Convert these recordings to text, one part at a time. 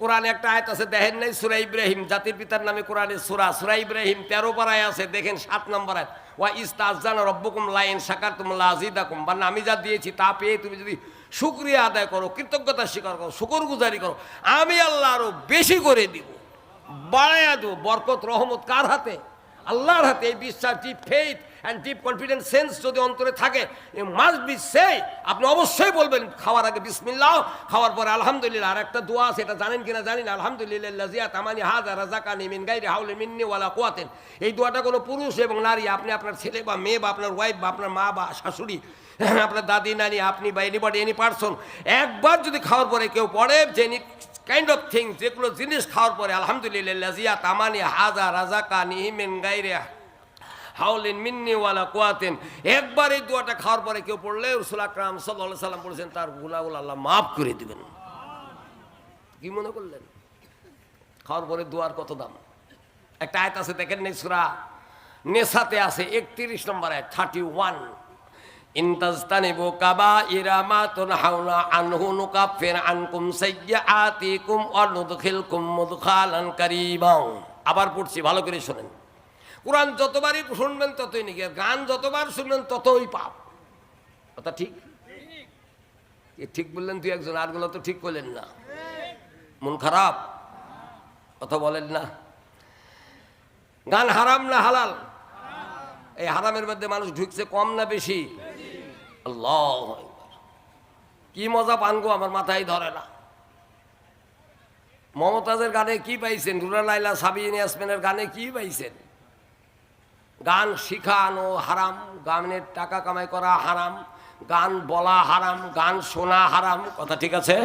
কোরআনে একটা আয়াত আছে, দেখেন নাই সুরা ইব্রাহিম? জাতির পিতার নামে কোরআনে সুরা। সুরা ইব্রাহিম তেরো পাড়ায় আছে, দেখেন সাত নম্বর আয়াত। ওয়া ইস্তাজান রব্বকুম লাইন সাকার তুম লাজিদাকুম। বা আমি যা দিয়েছি তা পেয়ে তুমি যদি শুক্রিয়া আদায় করো, কৃতজ্ঞতা স্বীকার করো শুকর গুজারি করো, আমি আল্লাহ আরও বেশি করে দিব। বাড়াইয়া দেবো, বরকত, রহমত কার হাতে? আল্লাহর হাতে এই বিশ্বাস faith and deep confidence sense যদি অন্তরে থাকে মাস্ট বি সে আপনি অবশ্যই বলবেন, খাওয়ার আগে বিসমিল্লাহ, খাওয়ার পরে আলহামদুলিল্লাহ, আর একটা দোয়া আছে, এটা জানেন কিনা জানি না, আলহামদুলিল্লাহ লাজিয়া তামানি হাজা রাজাকানি মিন গাইরে হাউলে মিন্নি ওয়ালা কোয়াতেন এই দোয়াটা কোনো পুরুষ এবং নারী, আপনি আপনার ছেলে বা মেয়ে বা আপনার ওয়াইফ বা আপনার মা বা শাশুড়ি, আপনার দাদি, নানি, আপনি বা এনিবডি এনি পার্সন একবার যদি খাওয়ার পরে কেউ পড়ে, যে কাইন্ড অফ থিংস যেগুলো জিনিস খাওয়ার পরে, আলহামদুলিল্লাহ লাজিয়া তামানি হাজা রাজাকা নিহিমেন গাইরে হাউলিন মিন্নি ওয়ালা কোয়াতেন। একবার এই দোয়াটা খাওয়ার পরে কেউ পড়লে রসুল আকরাম সাল্লাহ সাল্লাম বলেছেন, তার গুনাগুলো আল্লাহ মাফ করে দিবেন। কি মনে করলেন? খাওয়ার পরে দোয়ার কত দাম? একটা আয়ত আছে, দেখেন নেই সুরা নেশাতে আছে, একত্রিশ নম্বর আয় থার্টি ওয়ান ইন্তাজতানিবু কাবা ইরামা তুনহাউনা আনহু নুকাফির আনকুম সাইয়্যাতিকুম ওয়া নুদখিলকুম মুদখালান কারীমা আবার পড়ছি, ভালো করে শুনেন। কোরআন যতবারই শুনবেন ততই নাকি গান যতবার শুনবেন ততই পাপ। কথা ঠিক? এ ঠিক বললেন তুই একজন আরগুলো তো ঠিক করলেন না। মন খারাপ? কথা বলেন না। গান হারাম না হালাল? এই হারামের মধ্যে মানুষ ঢুকছে কম না বেশি? কি মজা পান গো, আমার মাথায় ধরে না। মমতাজের গানে কি পাইছেন? রুরা লাইলা সাবিন ইয়াসমিনের গানে কি পাইছেন? গান শিখানো হারাম, গানের টাকা কামাই করা হারাম, গান বলা হারাম, গান শোনা হারাম। কথা ঠিক আছে?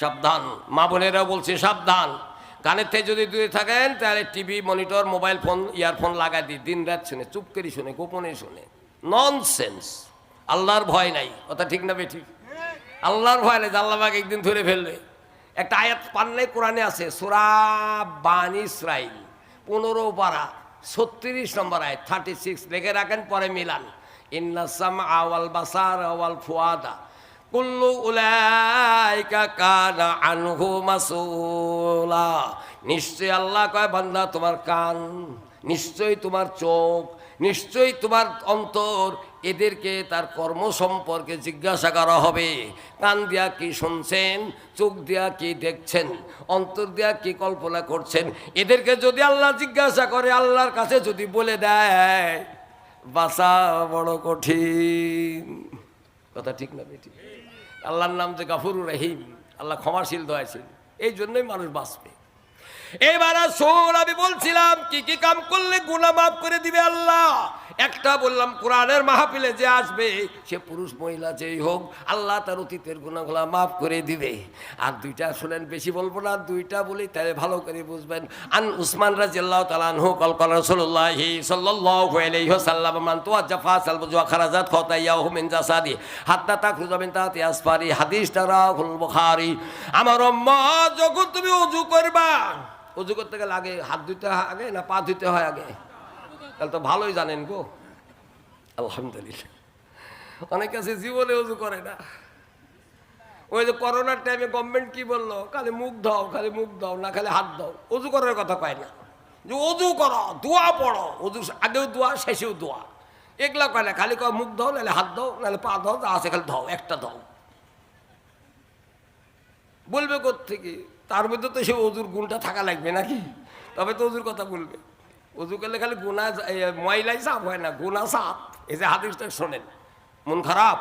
সাবধান। মা বোনেরা বলছে সাবধান। গানের থেকে যদি দূরে থাকেন, তাহলে TV, monitor, mobile phone, earphone লাগাই দিই দিন রাত শুনে, চুপ করে শুনে, গোপনে শুনে। নন সেন্স আল্লাহর ভয় নাই। কথা ঠিক না বেঠি? আল্লাহর ভয় নাই আল্লাহবাগ একদিন ধরে ফেলবে। একটা আয়াত পান্নাই কোরআনে আছে, সুরা বানি ইসরাইল, পনেরো পারা। ছত্রিশ নম্বর আয় থার্টি সিক্স লিখে রাখেন, পরে মিলান। ইন্নাসাম আওয়াল বাসার আওয়াল ফুয়াদা। কুল্লু উলাইকা কানা আনহু মাসুলা। নিশ্চয় আল্লাহ কয়, বান্দা, তোমার কান, নিশ্চয়ই তোমার চোখ, নিশ্চয়ই তোমার অন্তর এদেরকে তার কর্ম সম্পর্কে জিজ্ঞাসা করা হবে। কান দিয়া কি শুনছেন, চোখ দিয়া কি দেখছেন, অন্তর দিয়া কি কল্পনা করছেন? এদেরকে যদি আল্লাহ জিজ্ঞাসা করে, আল্লাহর কাছে যদি বলে দেয় বাসা বড় কঠিন। কথা ঠিক না বেটি? আল্লাহর নাম যে গাফুরুর রহিম, আল্লাহ ক্ষমাশীল, দয়াশীল, এই জন্যই মানুষ বাঁচবে। এবার শোন আমি বলছিলাম, কি কি কাম করলে গুনাহ মাফ করে দিবে আল্লাহ? একটা বললাম, কোরআনের মাহফিলে যে আসবে, সে পুরুষ মহিলা যেই হোক, আল্লাহ তার অতীতের গুণাগুলা মাফ করে দিবে। আর দুইটা শুনেন, বেশি বলব না, দুইটা বলি, তাহলে ভালো করে বুঝবেন। আন উসমান রাজিয়াল্লাহ তালানহু কলকল রসুল্লাহি সাল্লাল্লাহু আলাইহি ওয়াসাল্লাম, মান তুয়াজ্জা ফাসাল বুজওয়া খারাজাত খতাইয়াহু মিন জাসাদি, হাত্তা তাখরুজা মিন তাতি আসফারি, হাদিসটা রাহুল বুখারী। আমার আম্মা যখন তুমি ওযু করবা উজু করতে গেলে আগে হাত ধুতে হয় আগে না পা ধুতে হয় আগে? তাহলে তো ভালোই জানেন গো। আলহামদুলিল্লাহ। অনেকে আছে জীবনে উজু করে না। ওই যে করোনার টাইমে গভর্নমেন্ট কি বলল? খালি মুখ দাও খালি মুখ দাও না খালি হাত দাও উজু করার কথা কয় না। যে উজু করো, দোয়া পড়ো। উজু আগেও দোয়া, শেষেও দোয়া। এগুলা কয় না, খালি কয় মুখ দাও নাহলে হাত দাও নাহলে পা দাও যা আছে খালি দাও একটা দাও বলবে থেকে তার মধ্যে তো সে অজুর গুণটা থাকা লাগবে নাকি? তবে তো অজুর কথা বলবে। অজু করলে খালি গুণা ময়লাই সাপ হয় না গুণা সাপ। এই যে হাদিসটা শোনেন। মন খারাপ?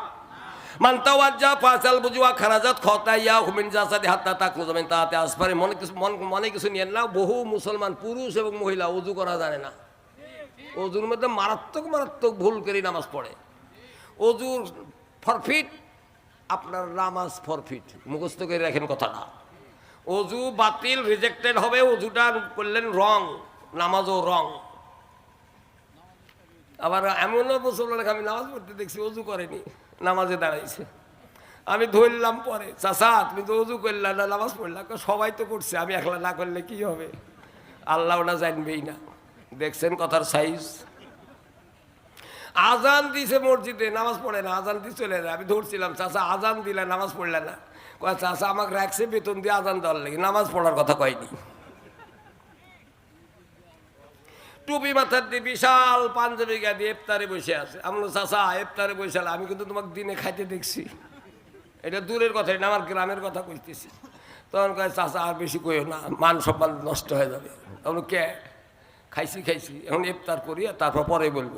আসপারে মনে কিছু মন মনে কিছু নিয়েন না, বহু মুসলমান, পুরুষ এবং মহিলা অজু করা জানে না। অজুর মধ্যে মারাত্মক মারাত্মক ভুল করে নামাজ পড়ে। অজুর ফরফিট আপনার নামাজ ফরফিট মুখস্থ করে রাখেন কথাটা। অজু বাতিল রিজেক্টেড হবে অজুটা করলেন রং নামাজও রং। আবার এমনও মুসলমান আমি নামাজ পড়তে দেখছি অজু করেনি নামাজে দাঁড়াইছে। আমি ধরলাম পরে চাষা তুমি তো অজু করলা না নামাজ পড়লা? কয়, সবাই তো করছে আমি একলা না করলে কি হবে? আল্লাহ ওটা জানবেই না। দেখছেন কথার সাইজ। আজান দিছে মসজিদে নামাজ পড়ে না আজান দিয়ে চলে যায়। আমি ধরছিলাম চাচা আজান দিলে নামাজ পড়লে না। কয় চাষা আমাকে রাখছে বেতন দিয়ে আজান দেওয়ার লাগে। নামাজ পড়ার কথা কয়নি। টুপি মাথার দিয়ে বিশাল পাঞ্জাবি গা দিয়ে এফতারে বসে আছে। আমি বললাম, চাচা ইফতারে বসে আমি কিন্তু তোমাকে দিনে খাইতে দেখছি। এটা দূরের কথা এটা আমার গ্রামের কথা কইতেছি। তখন কয় চাচা আর বেশি কইও না মান সম্মান নষ্ট হয়ে যাবে। তখন কে? খাইছি খাইছি এখন ইফতার করি আর তারপর পরে বলব।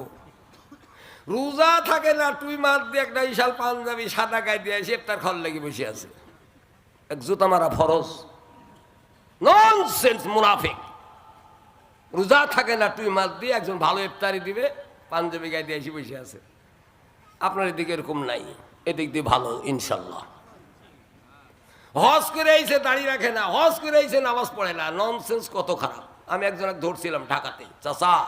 রোজা থাকে না তুই মার দিয়ে একটা বিশাল পাঞ্জাবি সাদা গায়ে দিয়ে এসে ইফতার খাওয়ার লেগে বসে আছে। এক জুতা মারা ফরজ। নন সেন্স মুনাফিক। রোজা থাকে না, তুই মাছ দিয়ে একজন ভালো ইফতারি দিবে, পাঞ্জাবি গায়ে দিয়ে এসে বসে আছে। আপনার এদিকে এরকম নাই, এদিক দিয়ে ভালো, ইনশাল্লাহ। হজ করে আইসে দাঁড়িয়ে রাখে না, হজ করে আইসে নামাজ পড়ে না। ননসেন্স কত খারাপ। আমি একজনকে ধরছিলাম ঢাকাতে, চাচা,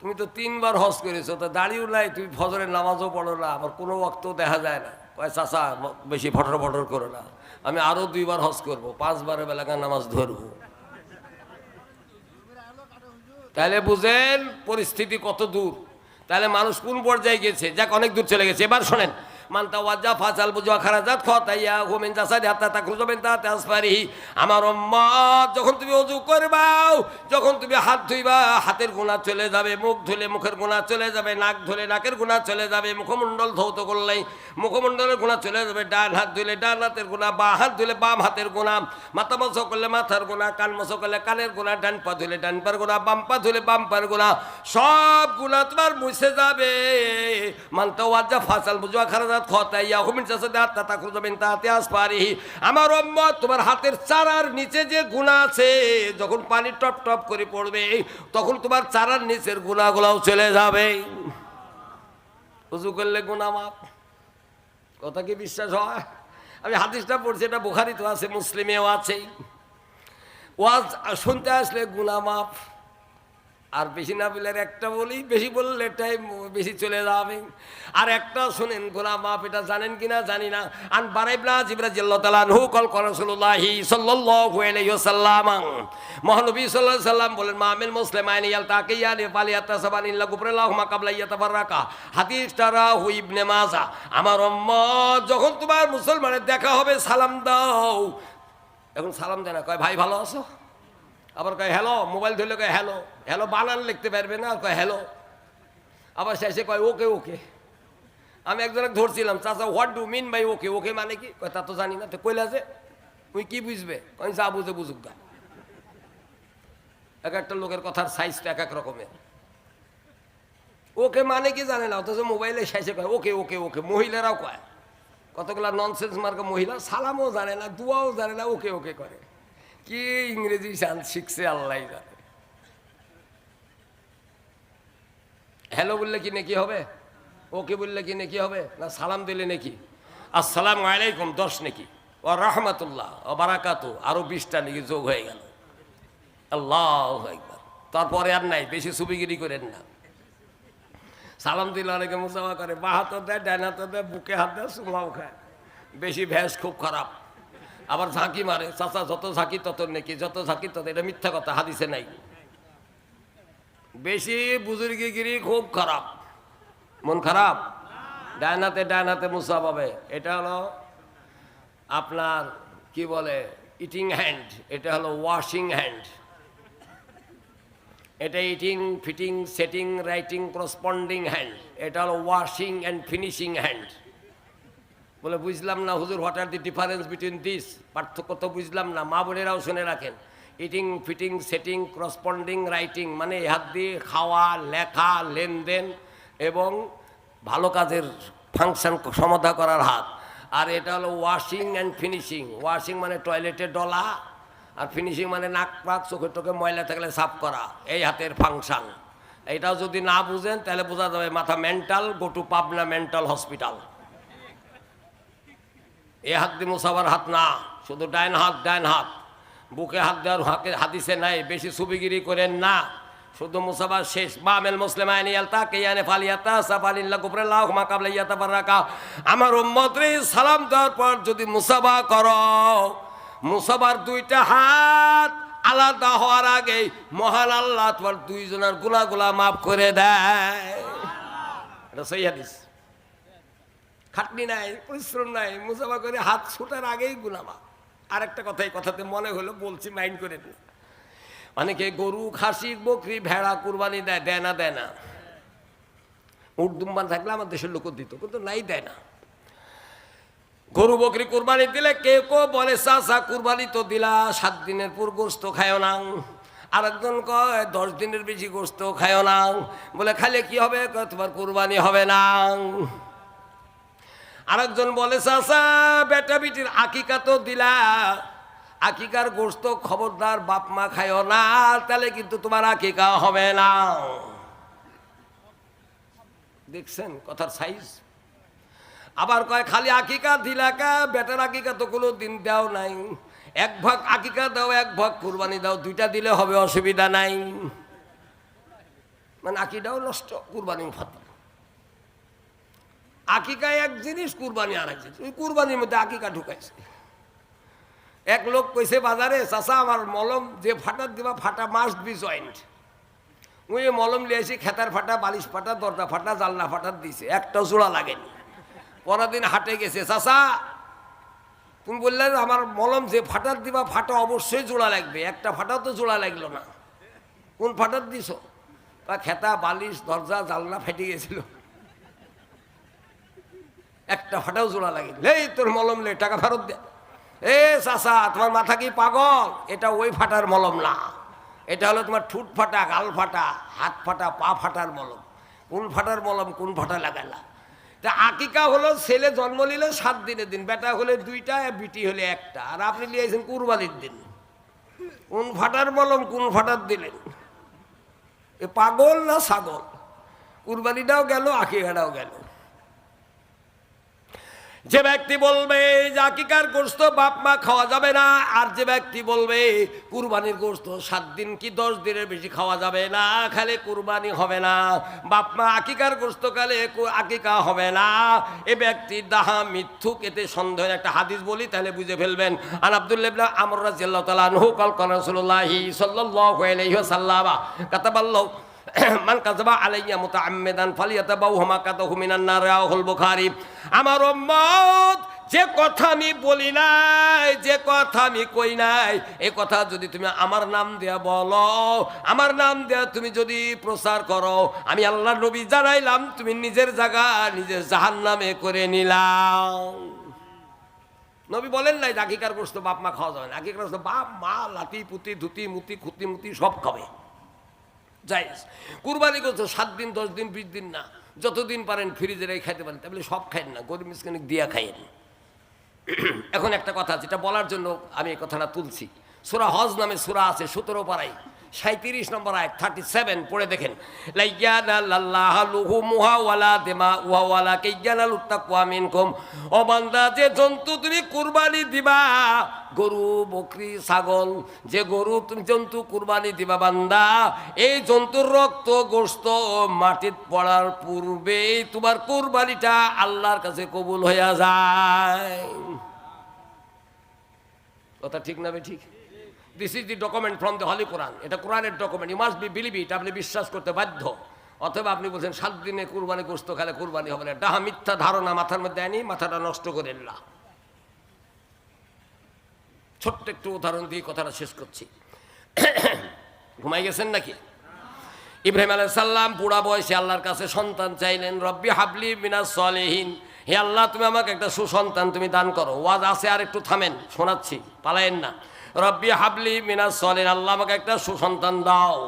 তুমি তো তিনবার হজ করেছ, তো দাঁড়িয়েও নাই, তুমি ফজরের নামাজও পড়ো না, আবার কোনো ওয়াক্তও দেখা যায় না। কয় ম- বেশি ফটর ফটর করো না। আমি আরও দুইবার হজ করব পাঁচবারে বেলাকার নামাজ ধরব। তাহলে বুঝেন, পরিস্থিতি কত দূর। তাহলে মানুষ কোন পর্যায়ে গেছে? যাক, অনেক দূর চলে গেছে। এবার শোনেন মানতা ওয়াজা ফাজাল বুঝা খারাজাত খতাইয়া হুমিন জাসাদি হাত্তা তা খুঁজবেন তা তেজপারি আমার উম্মত যখন তুমি অজু করবাও যখন তুমি হাত ধুইবা হাতের গুণা চলে যাবে মুখ ধুলে মুখের গুণা চলে যাবে নাক ধুলে নাকের গুণা চলে যাবে মুখমণ্ডল ধৌত করলেই মুখমণ্ডলের গুণা চলে যাবে ডান হাত ধুলে ডান হাতের গুণা বা হাত ধুলে বাম হাতের গুণা মাথা মশো করলে মাথার গুণা কান মশো করলে কানের গুণা ডান পা ধুলে ডান পার গুণা বাম পা ধুলে বাম পার গুণা সব গুণা তোমার মুছে যাবে মানতে ওয়াজা ফাসাল বুঝা খারাজাত আমার তোমার হাতের চারার নিচে যে গুণা আছে, যখন পানি টপ টপ করে পড়বে, তখন তোমার চারার নিচের গুণাগুলাও চলে যাবে। উজু করলে গুণা মাপ। কথা কি বিশ্বাস হয়? আমি হাদিসটা পড়ছি, এটা বুখারি তো আছে, মুসলিমেও আছে। ওয়াজ শুনতে আসলে গুণা মাপ। আর বেশি না আর একটা বলি, বেশি বললে টাইম বেশি চলে যাবে। আর একটা শুনেন গোলা মাপ এটা জানেন কিনা? জানি না। আন বারাইবলা জিবরা জিল্লাহ তালানহু কল করসুল্লাহি সাল্লাল্লাহু আলাইহি ওয়াসাল্লাম। মহানবী সাল্লাল্লাহু আলাইহি সাল্লাম বলেন মামিল মুসলিমাইন ইয়ালতাকিয়া লিফালিয়াতা সাবানিল্লাহ কুবরাল্লাহুমা কাবলা ইয়াতাফাররাকা। হাদিসটা রাহু ইবনে মাজা, আমার উম্মত, যখন তোমার মুসলমানের দেখা হবে, সালাম দাও। এখন সালাম দেয় না, কয়, ভাই, ভালো আছো? আবার কয়, হ্যালো, মোবাইল ধরলে কয়, হ্যালো হ্যালো, বানান লিখতে পারবে না? কয়, হ্যালো। আবার শেষে কয়, ওকে ওকে। আমি একজনকে ধরছিলাম, চাচা what do mean by okay okay মানে কি? কয়, তা তো জানি না। তো কইলা যে তুই কি বুঝবে? কয়, যা বুঝে বুঝুক গা। এক একটা লোকের কথার সাইজটা এক এক রকমের। ওকে মানে কি জানে না? অথচ মোবাইলে শেষে কয়, ওকে ওকে ওকে। মহিলারাও কয়, কতগুলা ননসেন্স মার্কা মহিলা সালামও জানে না, দুয়াও জানে না, ওকে ওকে করে। কি ইংরেজি শান শিখছে আল্লাহ জানে। হ্যালো বললে কি নাকি হবে? ওকে বললে কি নাকি হবে? না সালাম দিলে নাকি? আসসালাম আলাইকুম, দশ নাকি? ও রহমতুল্লাহ ও বারাকাতু, আরও বিশটা নাকি যোগ হয়ে গেল। আল্লাহ একবার তারপরে আর নাই, বেশি সুবিগিরি করেন না। সালাম দিলে অনেকে মুসাফা করে বা হাতও দেয় হাতও দেয়, বুকে হাত দেয়, সুমাও খায়। বেশি ভ্যাস খুব খারাপ। আবার ঝাঁকি মারে, চাচা যত ঝাঁকি তত নাকি, যত ঝাঁকি তত, এটা মিথ্যা কথা, হাদিসে নাই। বেশি বুজুর্গিগিরি খুব খারাপ। মন খারাপ? ডান হাতে মুসা পাবে। এটা হলো আপনার, কি বলে ইটিং হ্যান্ড এটা হলো ওয়াশিং হ্যান্ড এটা eating fitting setting writing corresponding hand এটা হলো ওয়াশিং অ্যান্ড ফিনিশিং হ্যান্ড বলে, বুঝলাম না হুজুর what are the difference between this পার্থক্য তো বুঝলাম না, মা বোনেরাও শুনে রাখেন। Eating fitting setting corresponding writing মানে হাত দিয়ে খাওয়া, লেখা, লেনদেন এবং ভালো কাজের ফাংশন সমাধা করার হাত। আর এটা হলো ওয়াশিং অ্যান্ড ফিনিশিং ওয়াশিং মানে টয়লেটে ডলা, আর ফিনিশিং মানে নাক, পাক চোখে টোকে ময়লা থাকলে সাফ করা, এই হাতের ফাংশন এইটাও যদি না বুঝেন, তাহলে বোঝা যাবে মাথা mental go to Pabna mental hospital এ হাত দিয়ে মুসাবার হাত না, শুধু ডাইন হাত ডাইন হাত। বুকে হাত দেওয়ার হাতে হাদিসে নাই, বেশি সুবিগিরি করেন না। শুধু মুসাবার শেষ। বা বামেল মুসলিম আইনি আলতা, কেয়ানে ফালিয়াতা সাফালিল্লাহ কুবরাল্লাহ মা কাবলা ইয়াতা বারাকা আমার উম্মত রে সালাম দেওয়ার পর যদি মুসাবা করো মুসাবার দুইটা হাত আলাদা হওয়ার আগে মহান আল্লাহ তোমার দুইজনেরগুলা গুলা মাফ করে দেয়। এটা সেই হাদিস। খাটনি নাই, পরিশ্রম নাই, মুসাফা করে হাত ছোটার আগেই গুনামা। আর একটা কথা, এই কথাতে মনে হলো, বলছি মাইন্ড করে দিন অনেকে গরু, খাসি, বকরি, ভেড়া, কুরবানি দেয় দেয় না দেয় না। উর্দুম্বান থাকলে আমার দেশের লোক দিত, কিন্তু নাই, দেয় না। গরু, বকরি, কুরবানি দিলে কেউ কেউ বলে চাষা কুরবানি তো দিলা, সাত দিনের পর গোস্ত খায়ও না। আরেকজন কয়, দশ দিনের বেশি গোস্ত খায়ও না। বলে খালে কি হবে? তোমার কুরবানি হবে না। আরেকজন বলে চাষা বেটা বিটির আকিকা তো দিলা। আকিকার গোস্ত খবরদার বাপ মা খায়ও না, তাহলে কিন্তু তোমার আকিকা হবে না। দেখছেন কথার সাইজ? আবার কয়, খালি আকিকা দিলাকা বেটার আকিকা তো কোনো দিন দাও নাই। এক ভাগ আকিকা দাও, এক ভাগ কুরবানি দাও, দুইটা দিলে হবে, অসুবিধা নাই। মানে আকিটাও নষ্ট কুরবানি ফাতে আকিকা এক জিনিস, কুরবানি আর এক জিনিস। ওই কুরবানির মধ্যে আকিকা ঢুকাইছে। এক লোক কইছে, বাজারে চাষা আমার মলম যে ফাটার দিবা, ফাটা মাস্ট বি জয়েন্ট ওই মলম লিয়েছি খেতার ফাটা, বালিশ ফাটা, দরজা ফাটা জালনা ফাটা দিছে। একটা জোড়া লাগেনি। পরের দিন হাটে গেছে চাষা তুমি বললে আমার মলম যে ফাটার দিবা, ফাটা অবশ্যই জোড়া লাগবে। একটা ফাটাও তো জোড়া লাগল না। কোন ফাটার দিছ? বা খেতা, বালিশ, দরজা জালনা ফেটে গেছিল। একটা ফাটাও জোড়া লাগে এই তোর মলম লে, টাকা ফেরত দে। এ চাষা তোমার মাথা কি পাগল? এটা ওই ফাটার মলম না। এটা হলো তোমার ঠুট ফাটা, গাল ফাটা, হাত ফাটা, পা ফাটার মলম। কোন ফাটার মলম, কোন ফাটা লাগালা তা আকিকা হলো, ছেলে জন্ম নিলে সাত দিনের দিন। বেটা হলে দুইটা, বিটি হলে একটা। আর আপনি নিয়েছেন কুরবানির দিন। কোন ফাটার মলম, কোন ফাটার দিলেন? এ পাগল না ছাগল? কুরবানিটাও গেল, আকিকাটাও গেল। যে ব্যক্তি বলবে যে আকিকার গোস্ত বাপ মা খাওয়া যাবে না, আর যে ব্যক্তি বলবে কুরবানির গোস্ত সাত দিন কি দশ দিনের বেশি খাওয়া যাবে না, খালে কুরবানি হবে না। বাপ মা আকিকার গোস্ত খালে আকিকা হবে না। এ ব্যক্তি দাহা মিথ্যুক, এতে সন্দেহের একটা হাদিস বলি, তাহলে বুঝে ফেলবেন। আর আব্দুল্লাহ আমর রাজিয়াল্লাহ তাআলা আনহু, কল রাসূলুল্লাহি সাল্লাল্লাহু আলাইহি ওয়াসাল্লাম, কাতাবাল্লাহু মান কাযবা আলাইয়া মুতাআম্মিদান ফালিয়াতাবাউ হামাকাতাহু মিনান নার রাহুল বুখারী। আমার উম্মত, যে কথা আমি বলি নাই, যে কথা আমি কই নাই এই কথা যদি তুমি আমার নাম দেয়া বলো, আমার নাম দেয়া তুমি যদি প্রচার করো, আমি আল্লাহ নবী জানাইলাম, তুমি নিজের জায়গা নিজের জাহান নামে করে নিলাম। নবী বলেন নাই আকিকার গোস্ত বাপ মা খাওয়া যাবে না আকিকার বাপ মা লাতি পুতি ধুতি মুতি খুতি মুতি সব খাবে। যাই কুরবানি করছ, সাত দিন, দশ দিন, বিশ দিন না। যতদিন পারেন ফ্রিজে রেখে খাইতে পারেন। তাহলে সব খাইন না, গরিব মিসকিনে দিয়া খাইয়েন। এখন একটা কথা যেটা বলার জন্য আমি এই কথাটা তুলছি। সুরা হজ নামে সুরা আছে, সতেরো পাড়াই সাঁত্রিশ নম্বর আয় থার্টি সেভেন পড়ে দেখেন। বান্দা, যে জন্তু তুমি কুরবানি দিবা, গরু, বকরি, ছাগল, যে গরু তুমি জন্তু কুরবানি দিবা বান্দা, এই জন্তুর রক্ত গোস্ত মাটিত পড়ার পূর্বেই তোমার কুরবানিটা আল্লাহর কাছে কবুল হইয়া যায়। কথা ঠিক না ঠিক? This is the document from the holy Quran এটা কোরআনের document you must be believe it আপনি বিশ্বাস করতে বাধ্য। অথবা আপনি বলছেন, সাত দিনে কুরবানি গোস্ত খেলে কুরবানি হবে না। ডাহা মিথ্যা ধারণা মাথার মধ্যে আনি, মাথাটা নষ্ট করেন না ছোট্ট একটু উদাহরণ দিয়ে কথাটা শেষ করছি। ঘুমাই গেছেন নাকি? ইব্রাহিম আলাই সাল্লাম বুড়া বয়সে আল্লাহর কাছে সন্তান চাইলেন, রব্বি হাবলি মিনাস সলেহীন। হে আল্লাহ, তুমি আমাকে একটা সুসন্তান তুমি দান করো। ওয়াজ আছে আর একটু থামেন, শোনাচ্ছি, পালায়েন না। রব্বি হাবলি মিনাস সলেন, আল্লাহ আমাকে একটা সুসন্তান দাও।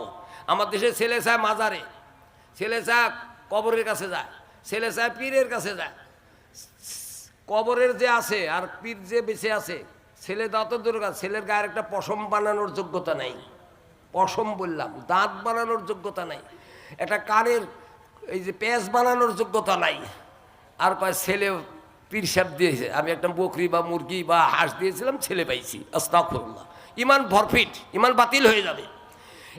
আমার দেশে ছেলে চায় মাজারে, ছেলে চায় কবরের কাছে যায়, ছেলে চায় পীরের কাছে যায়। কবরের যে আছে আর পীর যে বেঁচে আছে, ছেলে দাঁত দূর কাছে ছেলের গায়ের একটা পশম বানানোর যোগ্যতা নাই। পশম বললাম, দাঁত বানানোর যোগ্যতা নাই। একটা কানের এই যে পেঁচ বানানোর যোগ্যতা নাই। আর কয় ছেলে পিরসাব দিয়েছে। আমি একটা বকরি বা মুরগি বা হাঁস দিয়েছিলাম, ছেলে পাইছি। আস্তাক ইমান ভরফিট, ইমান বাতিল হয়ে যাবে।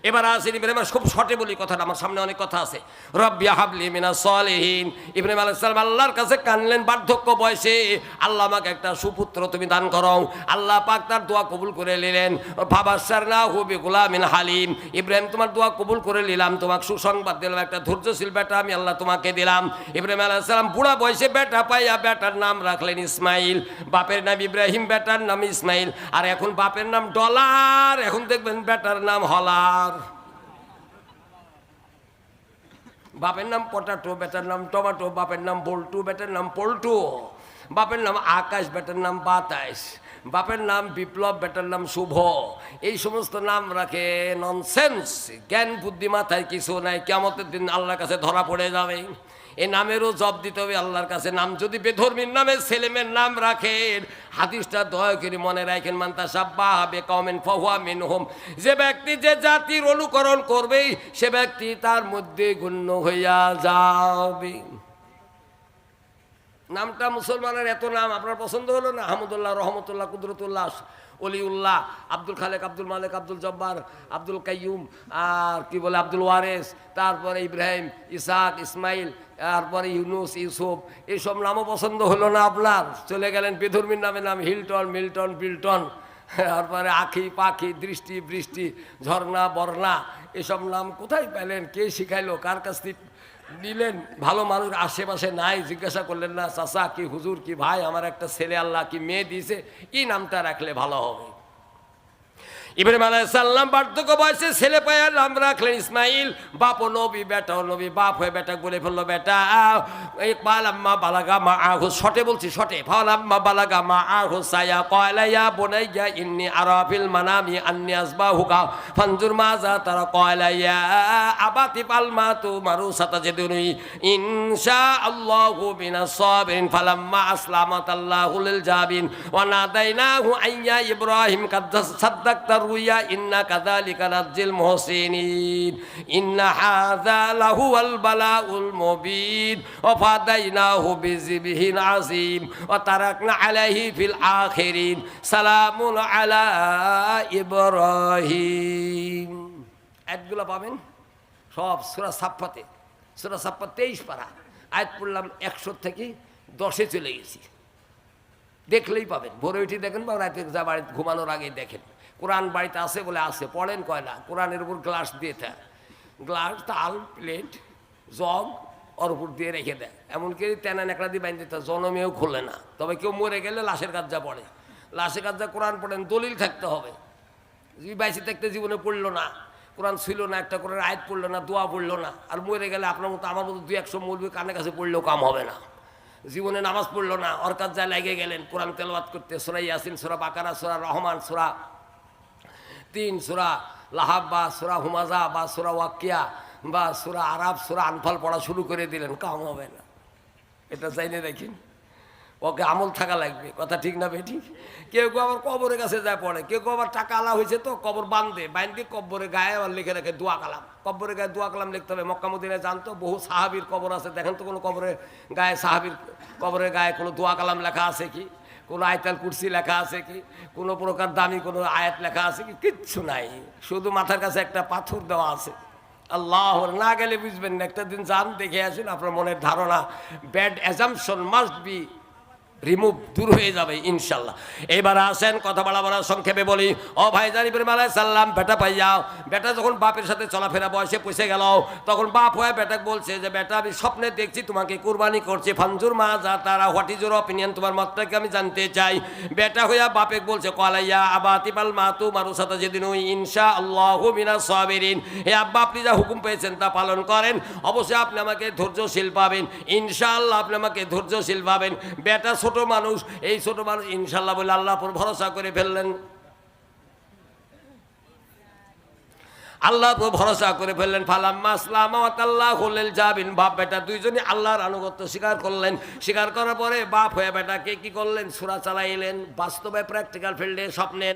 এবার আসেন ইব্রাহিম খুব শর্টে বলি কথাটা, আমার সামনে অনেক কথা আছে। রব্বিয়া হাবলি মিনা সলেহীন। ইব্রাহিম আলাইসালাম আল্লাহর কাছে কানলেন বার্ধক্য বয়সে। আল্লাহ আমাকে একটা সুপুত্র তুমি দান করো। আল্লাহ পাক তার দোয়া কবুল করে নিলেন। ভাবাসার না হুবি গুলামিন হালিম। ইব্রাহিম, তোমার দোয়া কবুল করে নিলাম। তোমাকে সুসংবাদ দিলাম, একটা ধৈর্যশীল বেটা আমি আল্লাহ তোমাকে দিলাম। ইব্রাহিম আলাইসালাম বুড়া বয়সে বেটা পাইয়া বেটার নাম রাখলেন ইসমাইল। বাপের নাম ইব্রাহিম, বেটার নাম ইসমাইল। আর এখন বাপের নাম ডলার। এখন দেখবেন বেটার নাম হলার বাপের নাম পটাটো, বেটার নাম টমাটো, বাপের নাম বল্টু, বেটার নাম পল্টু, বাপের নাম আকাশ, বেটার নাম বাতাস, বাপের নাম বিপ্লব, বেটার নাম শুভ। এই সমস্ত নাম রাখে ননসেন্স জ্ঞান, বুদ্ধি, মাথায় কিছু নাই কেমতের দিন আল্লাহর কাছে ধরা পড়ে যাবে। এই নামেরও জব দিতে হবে আল্লাহর কাছে। নাম যদি বেধর্মীর নামে ছেলেমের নাম রাখেন, হাদিসটা দয়া করে মনে রাখেন মান্তা সাব্বা হবে কমেন ফহুয়া মেন হোম যে ব্যক্তি যে জাতির অনুকরণ করবেই সে ব্যক্তি তার মধ্যে গুণ্য হইয়া যাবে। নামটা মুসলমানের এত নাম, আপনার পছন্দ হলো না? আহমদুল্লাহ রহমতুল্লাহ, কুদরতুল্লাহ, অলিউল্লাহ, আব্দুল খালেক, আব্দুল মালিক, আব্দুল জব্বার, আব্দুল কাইয়ুম, আর কি বলে আব্দুল ওয়ারেস, তারপরে ইব্রাহিম, ইসাক, ইসমাইল, তারপরে ইউনুস, ইউসুফ এইসব নামও পছন্দ হলো না আপনার। চলে গেলেন বেধর্মীর নামে নাম হিলটন, মিল্টন বিল্টন তারপরে আখি, পাখি, দৃষ্টি, বৃষ্টি, ঝর্ণা, বর্ণা, এসব নাম কোথায় পেলেন? কে শিখাইলো? কার কাছ থেকে নিলেন, ভালো মানুষ আশেপাশে নাই, জিজ্ঞাসা করলেন, না চাষা কি হুজুর, কি ভাই? আমার একটা ছেলে, আল্লাহ, কি মেয়ে দিয়েছে? এই নামটা রাখলে ভালো হবে? ইব্রাহিম আলাইসাল্লাম বার্ধক্য বয়সে ছেলে পায়ের নাম রাখলেন ইসমাইল। বাপ নবী বেটা নবী, বাপ হয়ে বেটা বলে ফেলল, বেটা এই পালাম্মা বালাগা মা আহু শটে বলছি, শটে। ফালাম্মা বালাগা মা আহু সায়া কয়লাইয়া বনাইয়া ইন্নি আরাফিল মানামি আন্নি আসবা হুকা ফানজুর মাজা তারা কয়লাইয়া আবাতি পালমা তু মারু সাতা যেদুনি ইনশা আল্লাহু বিনা সাবিরিন, ফালাম্মা আসলামাত আল্লাহুল জাবিন। ওয়া নাদাইনাহু আইয়া ইব্রাহিম কাদ সাদ্দাকতা রুইয়া ইন্না কাযালিকা নাজ্জিল মুহসিনিন, ইন্না হাযা লাহুয়াল বালাউল মুবিন, ওয়া ফাদাইনাহু বিযিবহিন আযীম, ওয়া তারাকনা আলাইহি ফিল আখিরিন, সালামুন আলা ইব্রাহিম। আয়াতগুলো পাবেন? সব সুরা সাপ্পাতে সুরা সাপ্পা তেইশ পারা। আয়াত পড়লাম একশো থেকে দশে চলে গেছি। দেখলেই পাবেন। ভোরে উঠে দেখেন বা রাতে যা বাড়িতে ঘুমানোর আগে দেখেন। কোরআন বাড়িতে আছে বলে আছে, পড়েন কয় না? কোরআনের উপর গ্লাস দিয়ে থাকে গ্লাস, তাল, প্লেট, জগ, ওর উপর দিয়ে রেখে দেয়। এমনকি তেনা নেকড়া দিয়ে বাইন দিতে জনমেও খোলে না। তবে কেউ মরে গেলে লাশের কাজ পড়ে। লাশের কাজ কোরআন পড়েন, দলিল থাকতে হবে। বাইশে থাকতে জীবনে পড়ল না। কোরআন ছিল না, একটা করে আয়াত পড়ল না, দোয়া পড়ল না। আর মরে গেলে আপনার মতো, আমার মতো দু একশো মৌলবি কানে কাছে পড়লেও কাম হবে না। জীবনে নামাজ পড়ল না, ওর কাজ যা লেগে গেলেন। কোরআন তেলবাদ করতে, সোরা ইয়াসিন, সোরা বাকারা, সোরা রহমান, সোরা তিন সুরা লাহাব বা সুরা হুমাজা বা সুরা ওয়াকিয়া বা সুরা আরাব সুরা আনফাল পড়া শুরু করে দিলেন, কাম হবে না। এটা চাইলে দেখেন, ওকে আমল থাকা লাগবে, কথা ঠিক না বেঠিক কেউ কেউ আবার কবরের কাছে যায় পড়ে, কেউ কেউ আবার টাকা আলা হয়েছে তো কবর বান্ধে বান্ধে কব্বরের গায়ে আবার লিখে রাখে দোয়া কালাম। কব্বরের গায়ে দোয়া কালাম লিখতে হবে মক্কামুদ্দিনে জানতো বহু সাহাবির কবর আছে, দেখেন তো কোনো কবরের গায়ে সাহাবির কবরের গায়ে কোনো দোয়া কালাম লেখা আছে কি? কোনো আয়তাল কুর্সি লেখা আছে কি? কোনো প্রকার দামি কোনো আয়াত লেখা আছে কি? কিচ্ছু নাই। শুধু মাথার কাছে একটা পাথর দেওয়া আছে। আল্লাহ না গেলে বুঝবেন না। একটা দিন যান, দেখে আসুন, আপনার মনের ধারণা। Bad assumption must be remove দূর হয়ে যাবে, ইনশাল্লাহ। এবার আসেন, কথা বলা বলা সংক্ষেপে বলি। ও ভাই জানি আলাই সাল্লাম বেটা পাই যাও বেটা যখন বাপের সাথে চলাফেরা বয়সে পয়সে গেল, তখন বাপ হয়ে বেটাকে বলছে যে, বেটা, আমি স্বপ্নে দেখছি তোমাকে কুরবানি করছে। ফানজুর মা যা তারা হোয়াট ইজ ইউর অপিনিয়ন তোমার মতটাকে আমি জানতে চাই। বেটা হইয়া বাপে বলছে, কলাইয়া আবা তিপাল মা তু মারু সাথে যেদিন ওই ইনশা আল্লাহ মিনা সাবিরিন। হে আব্বা, আপনি যা হুকুম পেয়েছেন তা পালন করেন। অবশ্যই আপনি আমাকে ধৈর্যশীল পাবেন। ইনশাআল্লাহ আপনি আমাকে ধৈর্যশীল পাবেন। বেটা ছোট মানুষ, এই ছোট মানুষ ইনশাল্লাহ বলে আল্লাহ পর ভরসা করে ফেললেন। আল্লাহ ভরসা করে ফেললেন। আসলাম হলেন যাবিন বাপ বেটা দুইজনই আল্লাহর আনুগত্য স্বীকার করলেন। স্বীকার করার পরে বাপ হয়ে বেটাকে কি করলেন? সুরা চালাইলেন। বাস্তবে প্র্যাকটিক্যাল ফিল্ডে স্বপ্নে